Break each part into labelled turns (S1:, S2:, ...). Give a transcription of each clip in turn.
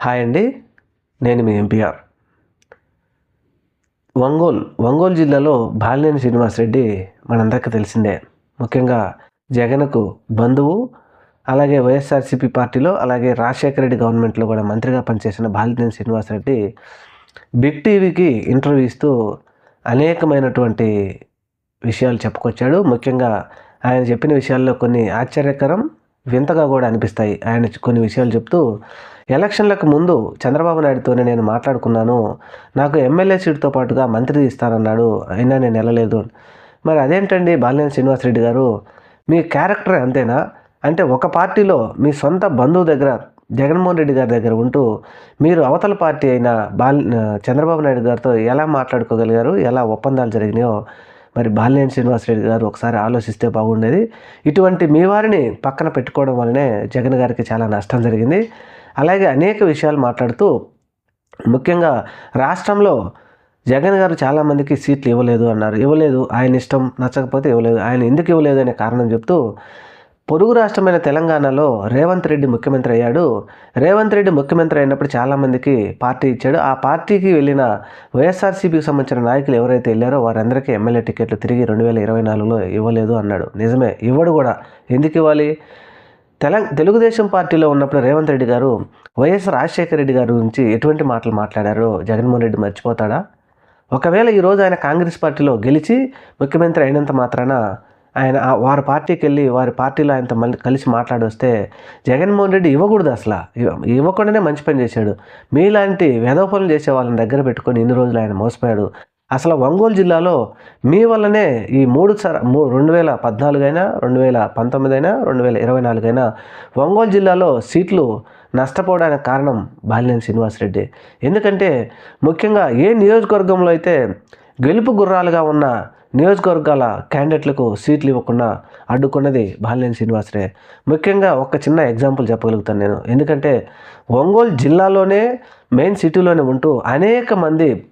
S1: Hi అండి నేను మీ MPR. Ongole Ongole జిల్లాలో బాలినేని శ్రీనివాసరెడ్డి మనందరికీ తెలిసిందే. ముఖ్యంగా జగన్కు బంధువు అలాగే వైఎస్ఆర్సీపీ పార్టీలో అలాగే రాజశేఖర రెడ్డి గవర్నమెంట్లో కూడా మంత్రిగా పనిచేసిన బాలినేని శ్రీనివాసరెడ్డి బిగ్ టీవీకి ఇంటర్వ్యూ ఇస్తూ అనేకమైనటువంటి విషయాలు చెప్పుకొచ్చాడు. ముఖ్యంగా ఆయన చెప్పిన విషయాల్లో కొన్ని ఆశ్చర్యకరం వింతగా కూడా అనిపిస్తాయి. ఆయన కొన్ని విషయాలు చెప్తూ ఎలక్షన్లకు ముందు చంద్రబాబు నాయుడుతోనే నేను మాట్లాడుకున్నాను. నాకు ఎమ్మెల్యే సీటుతో పాటుగా మంత్రి ఇస్తానన్నాడు. అయినా నేను వెళ్ళలేదు మరి అదేంటండి బాలినేని శ్రీనివాసరెడ్డి గారు? మీ క్యారెక్టర్ అంతేనా? అంటే ఒక పార్టీలో మీ సొంత బంధువు దగ్గర జగన్మోహన్ రెడ్డి గారి దగ్గర ఉంటూ మీరు అవతల పార్టీ అయిన బాల్ చంద్రబాబు నాయుడు గారితో ఎలా మాట్లాడుకోగలిగారు? ఎలా ఒప్పందాలు జరిగినాయో మరి బాలినేని శ్రీనివాసరెడ్డి గారు ఒకసారి ఆలోచిస్తే బాగుండేది. ఇటువంటి మీ వారిని పక్కన పెట్టుకోవడం వల్లనే జగన్ గారికి చాలా నష్టం జరిగింది. అలాగే అనేక విషయాలు మాట్లాడుతూ ముఖ్యంగా రాష్ట్రంలో జగన్ గారు చాలామందికి సీట్లు ఇవ్వలేదు అన్నారు. ఇవ్వలేదు ఆయన ఇష్టం నచ్చకపోతే ఇవ్వలేదు ఆయన ఎందుకు ఇవ్వలేదు అనే కారణం చెప్తూ పొరుగు రాష్ట్రమైన తెలంగాణలో రేవంత్ రెడ్డి ముఖ్యమంత్రి అయ్యాడు. రేవంత్ రెడ్డి ముఖ్యమంత్రి అయినప్పుడు చాలామందికి పార్టీ ఇచ్చాడు. ఆ పార్టీకి వెళ్ళిన వైఎస్ఆర్సీపీకి సంబంధించిన నాయకులు ఎవరైతే వెళ్ళారో వారందరికీ ఎమ్మెల్యే టికెట్లు తిరిగి రెండు వేల ఇరవై నాలుగులో ఇవ్వలేదు అన్నాడు. నిజమే ఇవ్వడు కూడా. ఎందుకు ఇవ్వాలి? తెలం తెలుగుదేశం పార్టీలో ఉన్నప్పుడు రేవంత్ రెడ్డి గారు వైఎస్ రాజశేఖర రెడ్డి గారి గురించి ఎటువంటి మాటలు మాట్లాడారో జగన్మోహన్ రెడ్డి మర్చిపోతాడా? ఒకవేళ ఈరోజు ఆయన కాంగ్రెస్ పార్టీలో గెలిచి ముఖ్యమంత్రి అయినంత మాత్రాన ఆయన ఆ- వారి పార్టీకి వెళ్ళి వారి పార్టీలో ఆయనతో మళ్ళీ కలిసి మాట్లాడొస్తే జగన్మోహన్ రెడ్డి ఇవ్వకూడదు అసలు. ఇవ్వకుండానే మంచి పని చేశాడు. మీలాంటి వెధవ పనులు చేసే వాళ్ళని దగ్గర పెట్టుకొని ఇన్ని రోజులు ఆయన మోసపోయాడు. అసలు ఒంగోలు జిల్లాలో మీ వల్లనే ఈ మూడు సర మూ రెండు వేల పద్నాలుగు అయినా రెండు వేల పంతొమ్మిది రెండు వేల ఇరవై నాలుగు అయినా ఒంగోలు జిల్లాలో సీట్లు నష్టపోవడానికి కారణం బాలినేని శ్రీనివాసరెడ్డి. ఎందుకంటే ముఖ్యంగా ఏ నియోజకవర్గంలో అయితే గెలుపు గుర్రాలుగా ఉన్న నియోజకవర్గాల క్యాండిడేట్లకు సీట్లు ఇవ్వకుండా అడ్డుకున్నది బాలినేని శ్రీనివాసరే. ముఖ్యంగా ఒక చిన్న ఎగ్జాంపుల్ చెప్పగలుగుతాను నేను. ఎందుకంటే ఒంగోలు జిల్లాలోనే మెయిన్ సిటీలోనే ఉంటూ అనేక మంది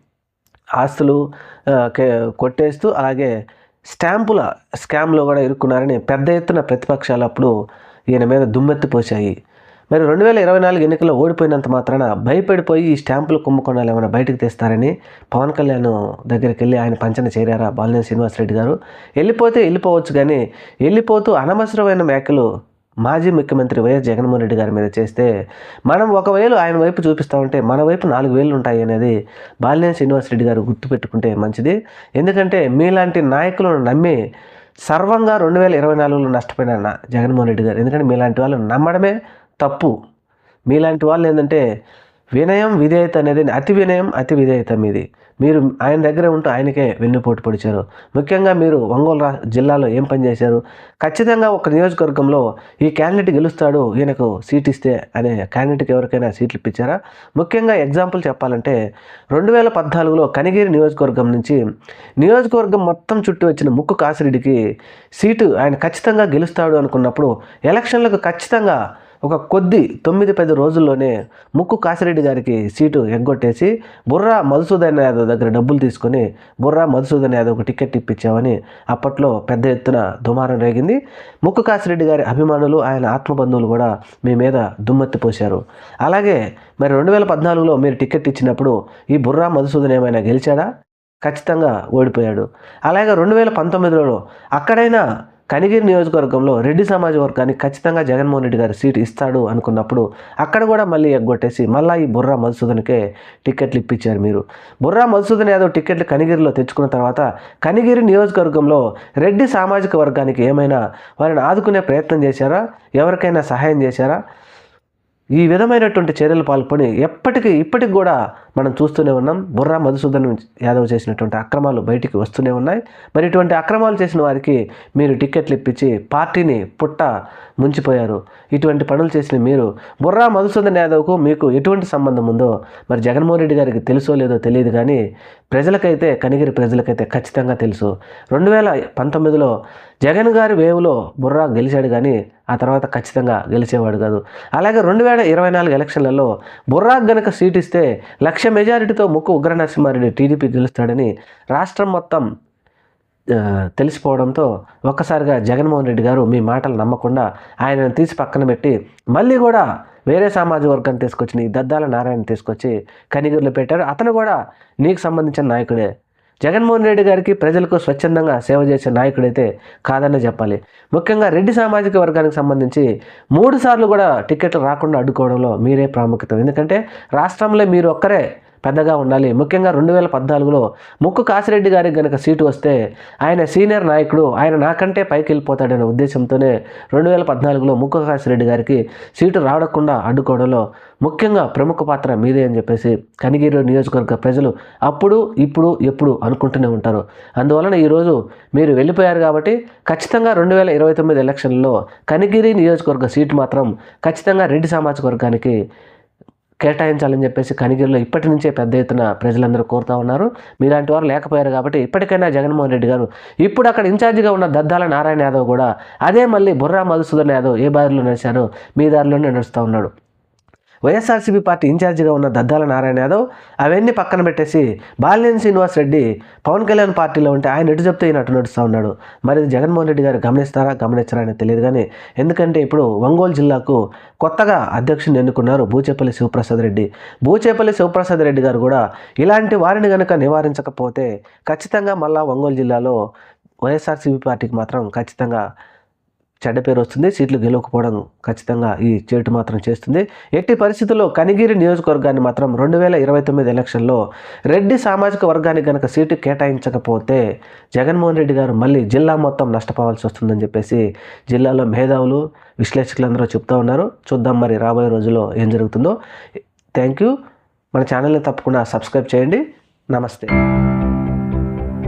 S1: ఆస్తులు కే- కొట్టేస్తూ అలాగే స్టాంపుల స్కామ్లో కూడా ఇరుక్కున్నారని పెద్ద ఎత్తున ప్రతిపక్షాలు అప్పుడు ఈయన మీద దుమ్మెత్తి పోశాయి. మరి రెండు వేల ఇరవై నాలుగు ఎన్నికల్లో ఓడిపోయినంత మాత్రాన భయపడిపోయి ఈ స్టాంపులు కుంభకోణాలు ఏమైనా బయటకు తెస్తారని పవన్ కళ్యాణ్ దగ్గరికి వెళ్ళి ఆయన పంచన చేరారా? బాలినేని శ్రీనివాసరెడ్డి గారు. వెళ్ళిపోతే వెళ్ళిపోవచ్చు కానీ వెళ్ళిపోతూ అనవసరమైన వ్యాఖ్యలు మాజీ ముఖ్యమంత్రి వైఎస్ జగన్మోహన్ రెడ్డి గారి మీద చేస్తే మనం ఒకవేళ ఆయన వైపు చూపిస్తూ ఉంటే మన వైపు నాలుగు వేలు ఉంటాయి అనేది బాలినేని శ్రీనివాసరెడ్డి గారు గుర్తుపెట్టుకుంటే మంచిది. ఎందుకంటే మీలాంటి నాయకులను నమ్మి సర్వంగా రెండు వేల ఇరవై నాలుగులో నష్టపోయిన జగన్మోహన్ రెడ్డి గారు. ఎందుకంటే మీలాంటి వాళ్ళు నమ్మడమే తప్పు. మీలాంటి వాళ్ళు ఏంటంటే వినయం విధేయత అనేది అతి వినయం అతి విధేయత మీది. మీరు ఆయన దగ్గర ఉంటూ ఆయనకే వెన్నుపోటు పొడిచారు. ముఖ్యంగా మీరు ఒంగోలు రా జిల్లాలో ఏం పని చేశారు? ఖచ్చితంగా ఒక నియోజకవర్గంలో ఈ క్యాండిడేట్ గెలుస్తాడు ఈయనకు సీట్ ఇస్తే అనే క్యాండిడేట్కి ఎవరికైనా సీట్లు ఇప్పించారా? ముఖ్యంగా ఎగ్జాంపుల్ చెప్పాలంటే రెండు వేల పద్నాలుగులో కనిగిరి నియోజకవర్గం నుంచి నియోజకవర్గం మొత్తం చుట్టూ వచ్చిన ముక్కు కాసిరెడ్డికి సీటు ఆయన ఖచ్చితంగా గెలుస్తాడు అనుకున్నప్పుడు ఎలక్షన్లకు ఖచ్చితంగా ఒక కొద్ది తొమ్మిది పది రోజుల్లోనే ముక్కు కాసిరెడ్డి గారికి సీటు ఎగ్గొట్టేసి బుర్రా మధుసూదన్ యాదవ్ దగ్గర డబ్బులు తీసుకొని బుర్రా మధుసూదన్ యాదవ్కు టికెట్ ఇప్పించామని అప్పట్లో పెద్ద ఎత్తున దుమారం రేగింది. ముక్కు కాసిరెడ్డి గారి అభిమానులు ఆయన ఆత్మబంధువులు కూడా మీ మీద దుమ్మెత్తి పోశారు. అలాగే మరి రెండు వేల పద్నాలుగులో మీరు టికెట్ ఇచ్చినప్పుడు ఈ బుర్రా మధుసూదన్ ఏమైనా గెలిచాడా? ఖచ్చితంగా ఓడిపోయాడు. అలాగే రెండు వేల పంతొమ్మిదిలో అక్కడైనా కనిగిరి నియోజకవర్గంలో రెడ్డి సమాజ వర్గానికి ఖచ్చితంగా జగన్మోహన్ రెడ్డి గారు సీట్ ఇస్తాడు అనుకున్నప్పుడు అక్కడ కూడా మళ్ళీ ఎగ్గొట్టేసి మళ్ళీ ఈ బుర్రా మధుసూదన్కే టికెట్లు ఇప్పించారు మీరు. బుర్రా మధుసూదన్ యాదవ్ టికెట్లు కనిగిరిలో తెచ్చుకున్న తర్వాత కనిగిరి నియోజకవర్గంలో రెడ్డి సామాజిక వర్గానికి ఏమైనా వారిని ఆదుకునే ప్రయత్నం చేశారా? ఎవరికైనా సహాయం చేశారా? ఈ విధమైనటువంటి చర్యలు పాల్పడి ఎప్పటికీ ఇప్పటికి కూడా మనం చూస్తూనే ఉన్నాం. బుర్రా మధుసూదన్ యాదవ్ చేసినటువంటి అక్రమాలు బయటికి వస్తూనే ఉన్నాయి. మరి ఇటువంటి అక్రమాలు చేసిన వారికి మీరు టిక్కెట్లు ఇప్పించి పార్టీని పుట్ట ముంచిపోయారు. ఇటువంటి పనులు చేసిన మీరు బుర్రా మధుసూదన్ యాదవ్కు మీకు ఎటువంటి సంబంధం ఉందో మరి జగన్మోహన్ రెడ్డి గారికి తెలుసో లేదో తెలియదు కానీ ప్రజలకైతే కనిగిరి ప్రజలకైతే ఖచ్చితంగా తెలుసు. రెండు వేల పంతొమ్మిదిలో జగన్ గారి వేవ్లో బుర్రా గెలిచాడు కానీ ఆ తర్వాత ఖచ్చితంగా గెలిచేవాడు కాదు. అలాగే రెండు వేల ఇరవై నాలుగు ఎలక్షన్లలో బుర్రా గనక సీట్ ఇస్తే లక్ష మెజారిటీతో ముక్కు ఉగ్ర నరసింహారెడ్డి టీడీపీ గెలుస్తాడని రాష్ట్రం మొత్తం తెలిసిపోవడంతో ఒక్కసారిగా జగన్మోహన్ రెడ్డి గారు మీ మాటలు నమ్మకుండా ఆయనను తీసి పక్కన పెట్టి మళ్ళీ కూడా వేరే సామాజిక వర్గాన్ని తీసుకొచ్చి ఈ దద్దాల నారాయణ తీసుకొచ్చి కనిగిరిలో పెట్టారు. అతను కూడా నీకు సంబంధించిన నాయకుడే. జగన్మోహన్ రెడ్డి గారికి ప్రజలకు స్వచ్ఛందంగా సేవ చేసే నాయకుడైతే కాదని చెప్పాలి. ముఖ్యంగా రెడ్డి సామాజిక వర్గానికి సంబంధించి మూడు సార్లు కూడా టికెట్లు రాకుండా అడ్డుకోవడంలో మీరే ప్రాముఖ్యత. ఎందుకంటే రాష్ట్రంలో మీరు ఒక్కరే పెద్దగా ఉండాలి. ముఖ్యంగా రెండు వేల పద్నాలుగులో ముక్కు కాసిరెడ్డి గారికి గనక సీటు వస్తే ఆయన సీనియర్ నాయకుడు ఆయన నాకంటే పైకి వెళ్ళిపోతాడనే ఉద్దేశంతోనే రెండు వేల పద్నాలుగులో ముక్కు కాసిరెడ్డి గారికి సీటు రావడకుండా అడ్డుకోవడంలో ముఖ్యంగా ప్రముఖ పాత్ర మీదే అని చెప్పేసి కనిగిరి నియోజకవర్గ ప్రజలు అప్పుడు ఇప్పుడు ఎప్పుడు అనుకుంటూనే ఉంటారు. అందువలన ఈరోజు మీరు వెళ్ళిపోయారు కాబట్టి ఖచ్చితంగా రెండు వేల ఇరవై తొమ్మిది ఎలక్షన్లో కనిగిరి నియోజకవర్గ సీటు మాత్రం ఖచ్చితంగా రెడ్డి సామాజిక వర్గానికి కేటాయించాలని చెప్పేసి కనిగిరిలో ఇప్పటి నుంచే పెద్ద ఎత్తున ప్రజలందరూ కోరుతా ఉన్నారు. మీలాంటి వారు లేకపోయారు కాబట్టి ఇప్పటికైనా జగన్మోహన్ రెడ్డి గారు ఇప్పుడు అక్కడ ఇన్ఛార్జిగా ఉన్న దద్దాల నారాయణ యాదవ్ కూడా అదే మళ్ళీ బుర్రా మధుసూదన్ యాదవ్ ఏ బారిలో నడిచారో మీ దారిలోనే నడుస్తూ ఉన్నాడు. వైఎస్ఆర్సీపీ పార్టీ ఇన్ఛార్జిగా ఉన్న దద్దాల నారాయణ యాదవ్ అవన్నీ పక్కన పెట్టేసి బాలినేని శ్రీనివాస్ రెడ్డి పవన్ కళ్యాణ్ పార్టీలో ఉంటే ఆయన ఎటు చెప్తే ఈయన అటు నడుస్తూ ఉన్నాడు. మరి ఇది జగన్మోహన్ రెడ్డి గారు గమనిస్తారా గమనించారా అనేది తెలియదు కానీ ఎందుకంటే ఇప్పుడు ఒంగోలు జిల్లాకు కొత్తగా అధ్యక్షుని ఎన్నుకున్నారు బూచేపల్లి శివప్రసాద్ రెడ్డి. బూచేపల్లి శివప్రసాద్ రెడ్డి గారు కూడా ఇలాంటి వారిని కనుక నివారించకపోతే ఖచ్చితంగా మళ్ళా ఒంగోలు జిల్లాలో వైఎస్ఆర్సీపీ పార్టీకి మాత్రం ఖచ్చితంగా చెడ్డ పేరు వస్తుంది సీట్లు గెలవకపోవడం ఖచ్చితంగా ఈ చేటు మాత్రం చేస్తుంది. ఎట్టి పరిస్థితుల్లో కనిగిరి నియోజకవర్గాన్ని మాత్రం రెండు వేల ఇరవై తొమ్మిది ఎలక్షన్లో రెడ్డి సామాజిక వర్గానికి కనుక సీటు కేటాయించకపోతే జగన్మోహన్ రెడ్డి గారు మళ్ళీ జిల్లా మొత్తం నష్టపోవాల్సి వస్తుందని చెప్పేసి జిల్లాలో మేధావులు విశ్లేషకులందరూ చెప్తా ఉన్నారు. చూద్దాం మరి రాబోయే రోజుల్లో ఏం జరుగుతుందో. Thank you. మన ఛానల్ని తప్పకుండా సబ్స్క్రైబ్ చేయండి. నమస్తే.